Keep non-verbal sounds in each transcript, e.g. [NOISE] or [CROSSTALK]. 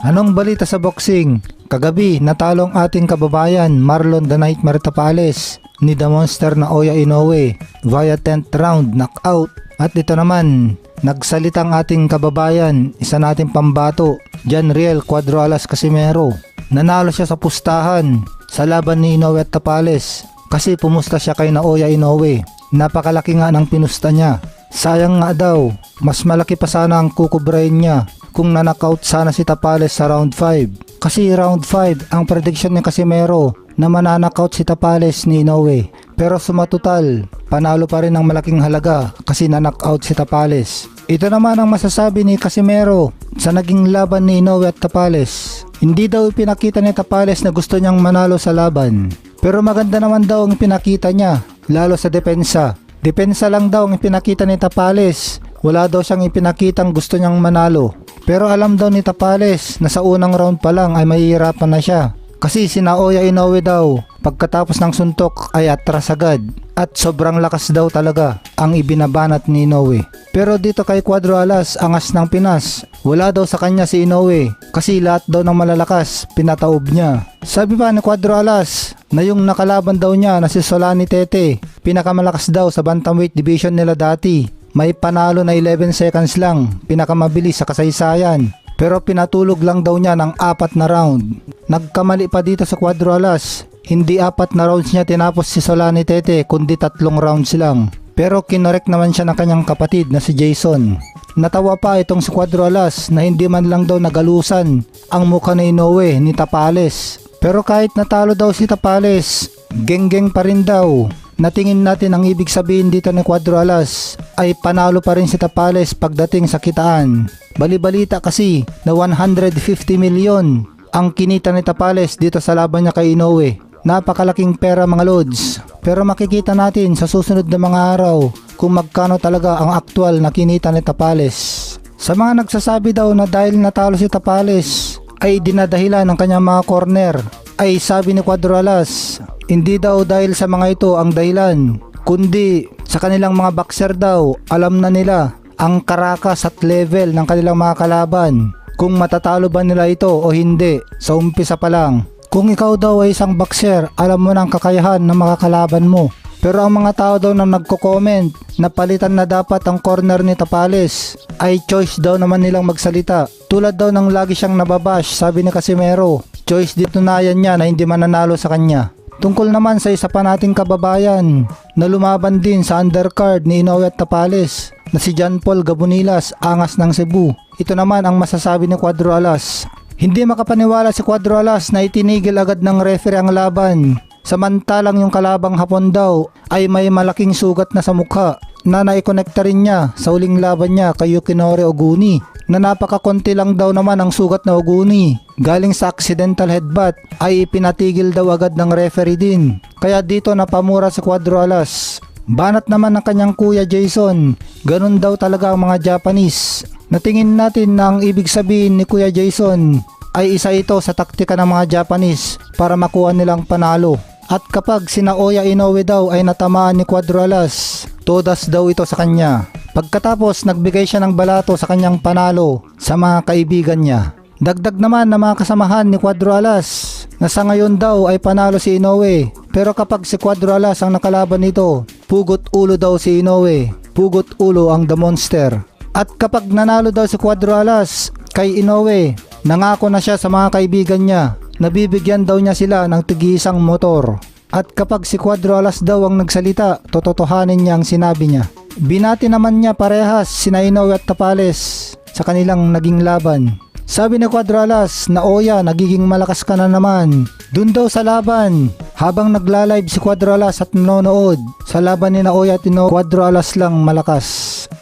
Anong balita sa boxing? Kagabi, natalo ang ating kababayan Marlon the Nightmare Tapales ni The Monster na Oya Inoue via 10th round knockout. At ito naman, nagsalita ang ating kababayan, isa nating pambato, Janriel Cuadro Alas Casimero. Nanalo siya sa pustahan sa laban ni Inoue at Tapales kasi pumusta siya kay Naoya Inoue. Napakalaki nga ng pinusta niya. Sayang nga daw, mas malaki pa sana ang kukubrain niya kung nanakaut sana si Tapales sa round 5. Kasi round 5 ang prediction ni Casimero na mananakaut si Tapales ni Inoue. Pero sumatotal, panalo pa rin ng malaking halaga kasi nanakaut si Tapales. Ito naman ang masasabi ni Casimero sa naging laban ni Inoue at Tapales. Hindi daw ipinakita ni Tapales na gusto niyang manalo sa laban. Pero maganda naman daw ang pinakita niya, lalo sa depensa. Depensa lang daw ang ipinakita ni Tapales. Wala daw siyang ipinakitang gusto niyang manalo. Pero alam daw ni Tapales na sa unang round pa lang ay mahihirapan na siya. Kasi si Naoya Inoue daw, pagkatapos ng suntok ay atras agad. At sobrang lakas daw talaga ang ibinabanat ni Inoue. Pero dito kay Cuadro Alas, angas ng Pinas. Wala daw sa kanya si Inoue kasi lahat daw ng malalakas pinataob niya. Sabi pa ni Cuadro Alas na yung nakalaban daw niya na si Solani Tete, pinakamalakas daw sa bantamweight division nila dati. May panalo na 11 seconds lang, pinakamabilis sa kasaysayan. Pero pinatulog lang daw niya ng apat na round. Nagkamali pa dito sa Cuadro Alas. Hindi apat na rounds niya tinapos si Solani Tete kundi tatlong rounds lang. Pero kinorek naman siya ng kanyang kapatid na si Jason. Natawa pa itong si Cuadro Alas na hindi man lang daw nagalusan ang mukha ni Inoue ni Tapales. Pero kahit natalo daw si Tapales, geng-geng pa rin daw. Natingin natin ang ibig sabihin dito ni Cuadro Alas ay panalo pa rin si Tapales pagdating sa kitaan. Balibalita kasi na 150 milyon ang kinita ni Tapales dito sa laban niya kay Inoue. Napakalaking pera mga lods. Pero makikita natin sa susunod na mga araw kung magkano talaga ang aktual na kinita ni Tapales. Sa mga nagsasabi daw na dahil natalo si Tapales ay dinadahilan ng kanyang mga corner ay sabi ni Cuadro Alas hindi daw dahil sa mga ito ang dahilan, kundi sa kanilang mga boxer daw, alam na nila ang karakas at level ng kanilang mga kalaban. Kung matatalo ba nila ito o hindi, sa umpisa pa lang. Kung ikaw daw ay isang boxer, alam mo na ang kakayahan ng mga kalaban mo. Pero ang mga tao daw na nagko-comment na palitan na dapat ang corner ni Tapales ay choice daw naman nilang magsalita. Tulad daw ng lagi siyang nababash, sabi ni Casimero. Choice ditunayan niya na hindi mananalo sa kanya. Tungkol naman sa isa pa nating kababayan na lumaban din sa undercard ni Inoue at Tapales na si John Paul Gabunilas, angas ng Cebu. Ito naman ang masasabi ni Cuadro Alas. Hindi makapaniwala si Cuadro Alas na itinigil agad ng referee ang laban. Samantalang yung kalabang hapon daw ay may malaking sugat na sa mukha na naikonekta rin niya sa uling laban niya kay Yukinori Oguni na napakakonti lang daw naman ang sugat na Oguni. Galing sa accidental headbutt ay ipinatigil daw agad ng referee din. Kaya dito napamura si Cuadro Alas. Banat naman ng kanyang kuya Jason. Ganun daw talaga ang mga Japanese. Natingin natin na ang ibig sabihin ni kuya Jason ay isa ito sa taktika ng mga Japanese para makuha nilang panalo. At kapag si Naoya Inoue daw ay natamaan ni Cuadro Alas, todas daw ito sa kanya. Pagkatapos nagbigay siya ng balato sa kanyang panalo sa mga kaibigan niya. Dagdag naman na mga kasamahan ni Cuadro Alas na sa ngayon daw ay panalo si Inoue. Pero kapag si Cuadro Alas ang nakalaban nito, pugot ulo daw si Inoue. Pugot ulo ang The Monster. At kapag nanalo daw si Cuadro Alas kay Inoue, nangako na siya sa mga kaibigan niya na bibigyan daw niya sila ng tigisang motor. At kapag si Cuadro Alas daw ang nagsalita, tototohanin niya ang sinabi niya. Binati naman niya parehas si Inoue at Tapales sa kanilang naging laban. Sabi ni Quadralas na Oya nagiging malakas ka na naman. Dun daw sa laban. Habang nagla-live si Quadralas at nanonood, sa laban ni Naoya at Inoue, Quadralas lang malakas.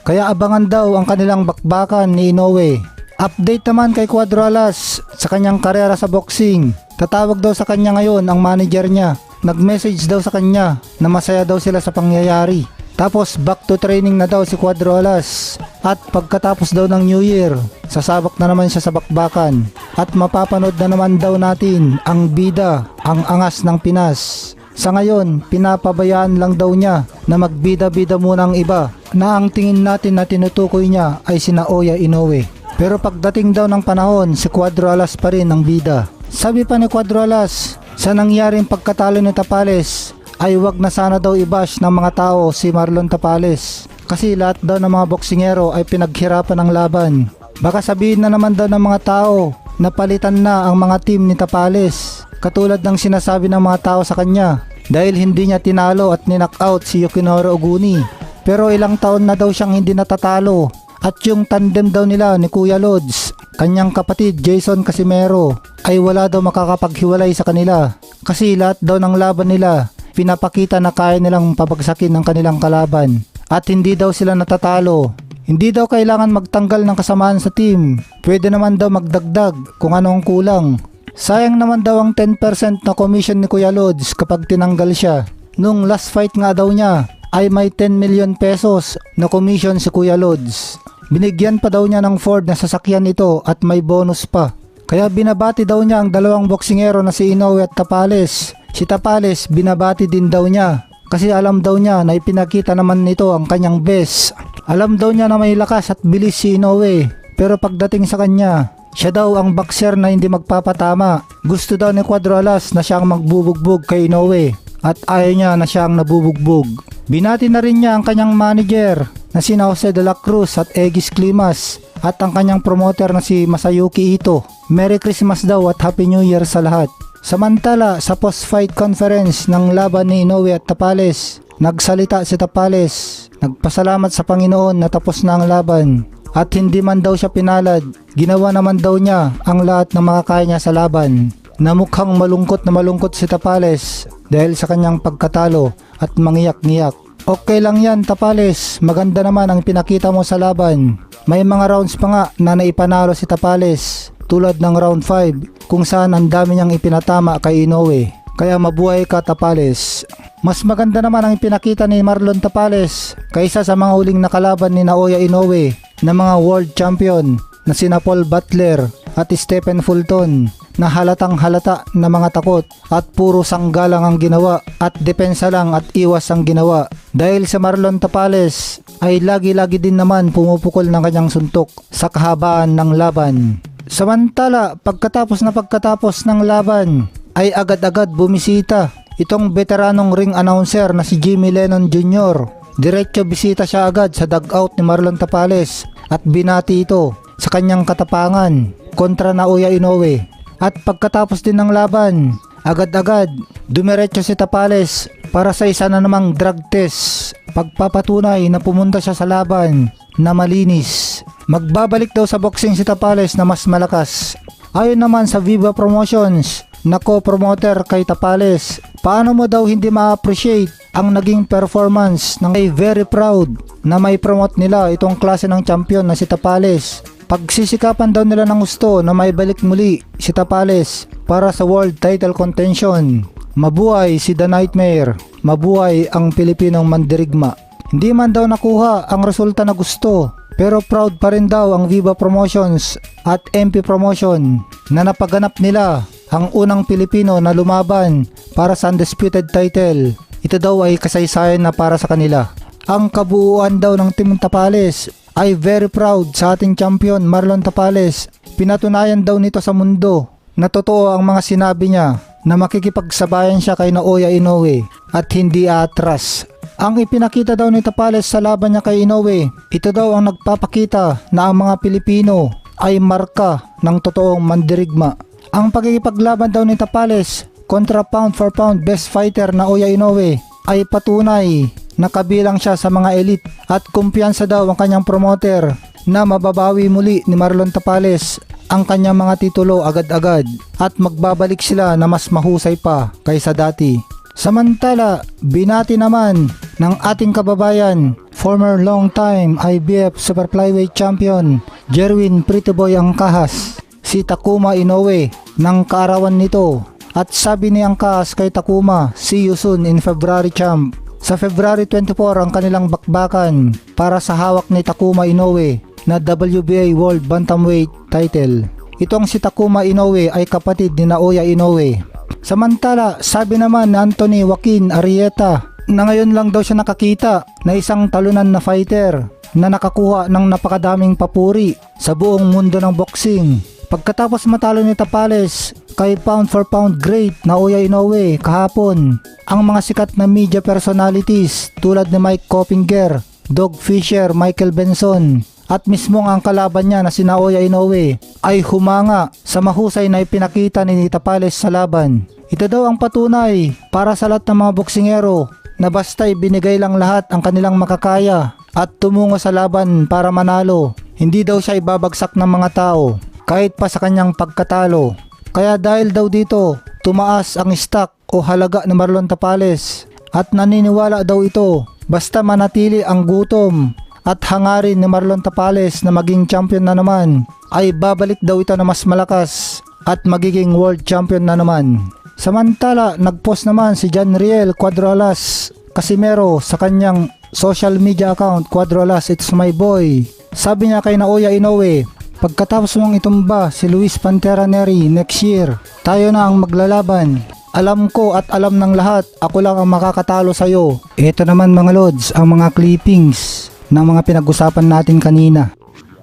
Kaya abangan daw ang kanilang bakbakan ni Inoue. Update naman kay Quadralas sa kanyang karera sa boxing. Tatawag daw sa kanya ngayon ang manager niya. Nag-message daw sa kanya na masaya daw sila sa pangyayari. Tapos back to training na daw si Cuadro Alas. At pagkatapos daw ng New Year, sasabak na naman siya sa bakbakan. At mapapanood na naman daw natin ang bida, ang angas ng Pinas. Sa ngayon, pinapabayaan lang daw niya na magbida-bida muna ang iba na ang tingin natin na tinutukoy niya ay sina Oya Inoue. Pero pagdating daw ng panahon, si Cuadro Alas pa rin ang bida. Sabi pa ni Cuadro Alas, sa nangyaring pagkatalo ni Tapales, ay wag na sana daw ibash ng mga tao si Marlon Tapales. Kasi lahat daw ng mga boksingero ay pinaghirapan ng laban. Baka sabihin na naman daw ng mga tao na palitan na ang mga team ni Tapales. Katulad ng sinasabi ng mga tao sa kanya dahil hindi niya tinalo at ninockout si Yukinoro Oguni. Pero ilang taon na daw siyang hindi natatalo at yung tandem daw nila ni Kuya Lods, kanyang kapatid Jason Casimero ay wala daw makakapaghiwalay sa kanila kasi lahat daw ng laban nila pinapakita na kaya nilang pabagsakin ng kanilang kalaban at hindi daw sila natatalo. Hindi daw kailangan magtanggal ng kasamaan sa team. Pwede naman daw magdagdag kung ano ang kulang. Sayang naman daw ang 10% na commission ni Kuya Lods kapag tinanggal siya. Nung last fight nga daw niya ay may 10 million pesos na commission si Kuya Lods. Binigyan pa daw niya ng Ford na sasakyan nito at may bonus pa. Kaya binabati daw niya ang dalawang boksingero na si Inoue at Tapales. Si Tapales binabati din daw niya kasi alam daw niya na ipinakita naman nito ang kanyang best. Alam daw niya na may lakas at bilis si Inoue pero pagdating sa kanya siya daw ang boxer na hindi magpapatama. Gusto daw ni Cuadro Alas na siyang magbubugbog kay Inoue at ayaw niya na siyang nabubugbog. Binati na rin niya ang kanyang manager na si Jose de la Cruz at Egis Climas at ang kanyang promoter na si Masayuki Ito. Merry Christmas daw at Happy New Year sa lahat. Samantala sa post-fight conference ng laban ni Inoue at Tapales, nagsalita si Tapales, nagpasalamat sa Panginoon na tapos na ang laban at hindi man daw siya pinalad, ginawa naman daw niya ang lahat ng makakaya niya sa laban na mukhang malungkot na malungkot si Tapales dahil sa kanyang pagkatalo at mangiyak-ngiyak. Okay lang yan Tapales, maganda naman ang pinakita mo sa laban. May mga rounds pa nga na naipanalo si Tapales tulad ng round 5 kung saan ang dami niyang ipinatama kay Inoue. Kaya mabuhay ka Tapales. Mas maganda naman ang pinakita ni Marlon Tapales kaysa sa mga huling nakalaban ni Naoya Inoue na mga world champion na sina Paul Butler at Stephen Fulton na halatang halata na mga takot at puro sanggalang ang ginawa at depensa lang at iwas ang ginawa. Dahil sa Marlon Tapales ay lagi-lagi din naman pumupukol ng kanyang suntok sa kahabaan ng laban. Samantala, pagkatapos na pagkatapos ng laban, ay agad-agad bumisita itong veteranong ring announcer na si Jimmy Lennon Jr. Diretso bisita siya agad sa dugout ni Marlon Tapales at binati ito sa kanyang katapangan kontra na Uya Inoue. At pagkatapos din ng laban, agad-agad dumiretso si Tapales para sa isa na namang drug test. Pagpapatunay na pumunta siya sa laban na malinis. Magbabalik daw sa boxing si Tapales na mas malakas. Ayon naman sa Viva Promotions, na co-promoter kay Tapales. Paano mo daw hindi ma-appreciate ang naging performance ng ay very proud na may promote nila itong klase ng champion na si Tapales. Pagsisikapan daw nila ng gusto na may balik muli si Tapales para sa world title contention. Mabuhay si The Nightmare, mabuhay ang Pilipinong mandirigma. Hindi man daw nakuha ang resulta na gusto pero proud pa rin daw ang Viva Promotions at MP Promotion na napaganap nila ang unang Pilipino na lumaban para sa undisputed title. Ito daw ay kasaysayan na para sa kanila. Ang kabuuan daw ng Team Tapales ay very proud sa ating champion Marlon Tapales. Pinatunayan daw nito sa mundo na totoo ang mga sinabi niya na makikipagsabayan siya kay Naoya Inoue at hindi atras. Ang ipinakita daw ni Tapales sa laban niya kay Inoue, ito daw ang nagpapakita na ang mga Pilipino ay marka ng totoong mandirigma ang pagkikipaglaban daw ni Tapales kontra pound for pound best fighter na Oya Inoue ay patunay na kabilang siya sa mga elite at kumpiyansa daw ang kanyang promoter na mababawi muli ni Marlon Tapales ang kanyang mga titulo agad-agad at magbabalik sila na mas mahusay pa kaysa dati. Samantala, binati naman ng ating kababayan, former long time IBF Super Flyweight Champion, Jerwin Pritoboy Angkahas si Takuma Inoue ng kaarawan nito. At sabi ni Angkas kay Takuma, see you soon in February champ. Sa February 24 ang kanilang bakbakan para sa hawak ni Takuma Inoue na WBA World Bantamweight title. Itong si Takuma Inoue ay kapatid ni Naoya Inoue. Samantala, sabi naman ni Anthony Joaquin Arieta na ngayon lang daw siya nakakita na isang talunan na fighter na nakakuha ng napakadaming papuri sa buong mundo ng boxing. Pagkatapos matalo ni Tapales kay pound for pound great na Oya Inoue kahapon, ang mga sikat na media personalities tulad ni Mike Coppinger, Dog Fisher, Michael Benson, at mismong ang kalaban niya na si Naoya Inoue ay humanga sa mahusay na ipinakita ni Tapales sa laban. Ito daw ang patunay para sa lahat ng mga boksingero na basta ibinigay lang lahat ang kanilang makakaya at tumungo sa laban para manalo. Hindi daw siya ibabagsak ng mga tao kahit pa sa kanyang pagkatalo. Kaya dahil daw dito, tumaas ang stock o halaga ni Marlon Tapales at naniniwala daw ito basta manatili ang gutom at hangarin ni Marlon Tapales na maging champion na naman ay babalik daw ito na mas malakas at magiging world champion na naman. Samantala, nagpost naman si John Riel Cuadrolas Casimero sa kanyang social media account Cuadrolas It's My Boy. Sabi niya kay Naoya Inoue, pagkatapos mong itumba si Luis Pantera Neri next year, tayo na ang maglalaban. Alam ko at alam ng lahat, ako lang ang makakatalo sa'yo. Ito naman mga lods, ang mga clippings ng mga pinag-usapan natin kanina.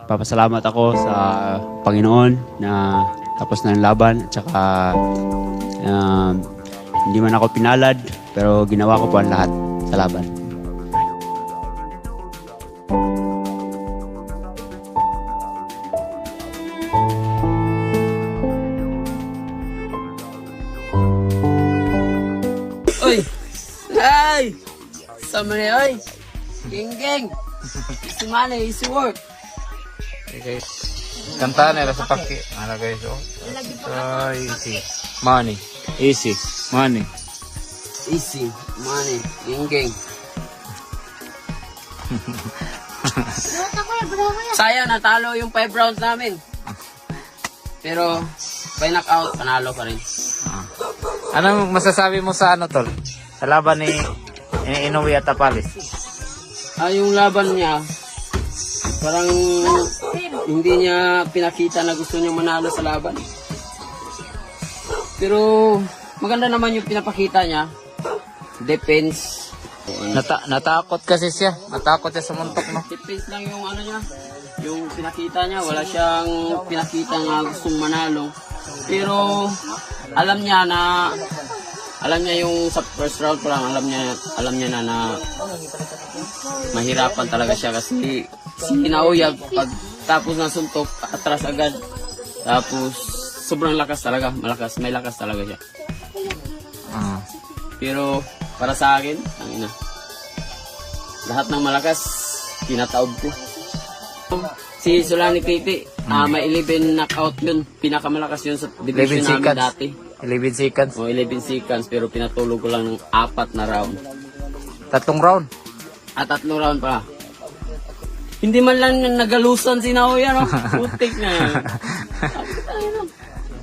Papasalamat ako sa Panginoon na tapos na ang laban at saka um, hindi man ako pinalad pero ginawa ko po ang lahat sa laban. Na oy! Geng geng! Easy money, easy work. Okay. Kantaan nila sa paki. Ano guys, oh. So, easy. Money. Easy. Money. Easy money, geng geng. Sayang, natalo yung 5 rounds namin. Pero, by knockout, panalo pa rin. Anong masasabi mo sa ano, tol? Sa laban ni, ni Inoue at Tapalis. Ah, yung laban niya, parang hindi niya pinakita na gusto niya manalo sa laban. Pero maganda naman yung pinapakita niya. Defense. Nata natakot kasi siya. Natakot siya sa muntok, no? Defense lang yung ano niya. Yung pinakita niya, wala siyang pinakita nga gustong manalo. Pero alam niya na alam niya yung sa first round pa lang, alam niya alam niya na na mahirapan talaga siya kasi si Naoya pag tapos ng suntok atras agad. Tapos sobrang lakas talaga malakas may lakas talaga siya. Ah. pero para sa akin ang ina lahat ng malakas tinataob ko. Si Solani Pipi ah, may 11 knockout yun. Pinakamalakas yun sa 11 division namin seconds. dati 11 seconds. o 11 seconds pero pinatulog ko lang ng apat na round Tatlong round. At tatlo round pa. Hindi man lang nagalusan si Naoya, no? [LAUGHS] Putik na yan.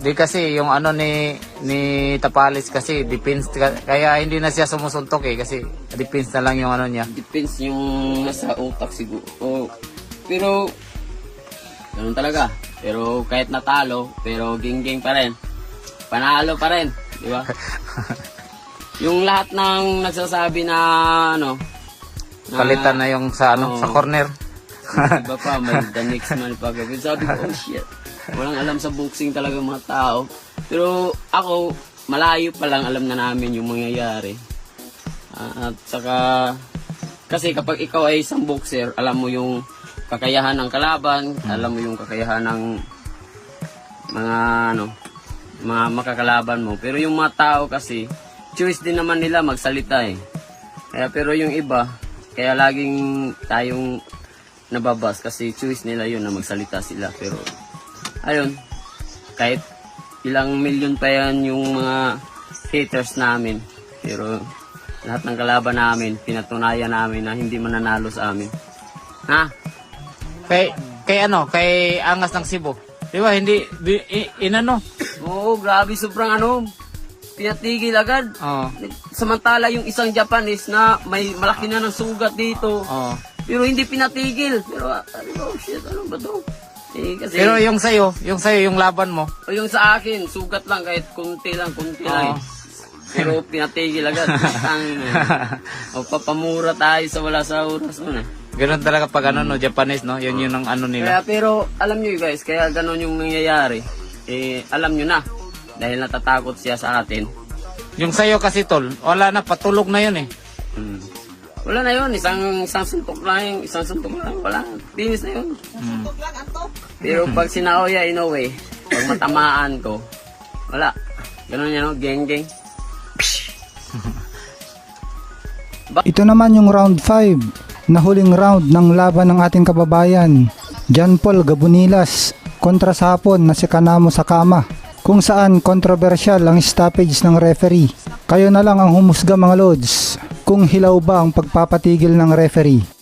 Di kasi yung ano ni ni Tapalis kasi ka- kaya hindi na siya sumusuntok eh kasi defense na lang yung ano niya. Depends yung nasa utak siguro. O, pero, ganun talaga. Pero kahit natalo, pero ging-ging pa rin. Panalo pa rin. Di ba? [LAUGHS] yung lahat ng nagsasabi na, ano, na- Palitan na yung sa ano Oo. sa corner. Iba pa, may [LAUGHS] the next man pa gawin. Sabi ko, oh shit. Walang alam sa boxing talaga mga tao. Pero ako, malayo pa lang alam na namin yung mangyayari. Ah, at saka, kasi kapag ikaw ay isang boxer, alam mo yung kakayahan ng kalaban, alam mo yung kakayahan ng mga ano, mga makakalaban mo. Pero yung mga tao kasi, choice din naman nila magsalita eh. Kaya pero yung iba, kaya laging tayong nababas kasi choice nila yun na magsalita sila. Pero ayun, kahit ilang milyon pa yan yung mga haters namin. Pero lahat ng kalaban namin, pinatunayan namin na hindi mananalo sa amin. Ha? Kay kay ano, kay Angas ng Cebu. Di ba hindi di, inano? Oo, grabe, sobrang ano, pinatigil agad. Oo. Samantala yung isang Japanese na may malaki na ng sugat dito. Oo. Pero hindi pinatigil. Pero ano ba, shit, ano ba to? Eh, kasi, Pero yung sa'yo, yung sa'yo, yung laban mo, o yung sa akin, sugat lang kahit kunti lang, kunti lang. eh. Pero pinatigil agad. [LAUGHS] Ang, o papamura tayo sa wala sa oras mo na. Ganun talaga pag ano no, Japanese no, yun yun ang ano nila. Kaya pero alam nyo guys, kaya ganon yung nangyayari. Eh, alam nyo na. Dahil natatakot siya sa atin. Yung sayo kasi tol, wala na, patulog na yun eh. Hmm. Wala na yun, isang, isang suntok lang, isang suntok lang, wala. Finish na yun. Mm. Pero pag sinaoya in a way, pag matamaan ko, wala. Ganon yan, no? geng geng. Ito naman yung round 5 na huling round ng laban ng ating kababayan, John Paul Gabunilas kontra sa hapon na si Kanamo Sakama kung saan controversial ang stoppage ng referee. Kayo na lang ang humusga mga lods kung hilaw ba ang pagpapatigil ng referee.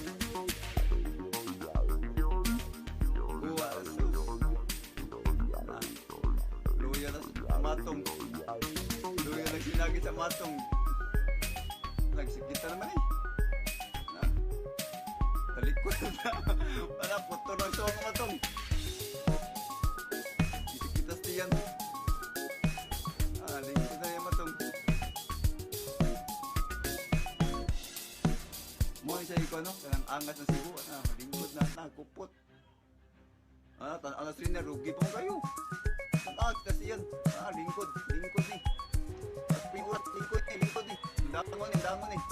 na sinagi sa matong. Nagsikita naman eh. Na. Talikod na. [LAUGHS] Wala puto ng suwang matong. Isikita sa tiyan. Ah, lingkod na yung matong. Mo isa iko no, kanang angas ng sibo na lingkod na nagkupot. Ah, tan alas rin na rugi pa mo kayo. Taas kasi yan. Ah, lingkod. Lingkod ni. Lingkod ni. Dangon ni, dangon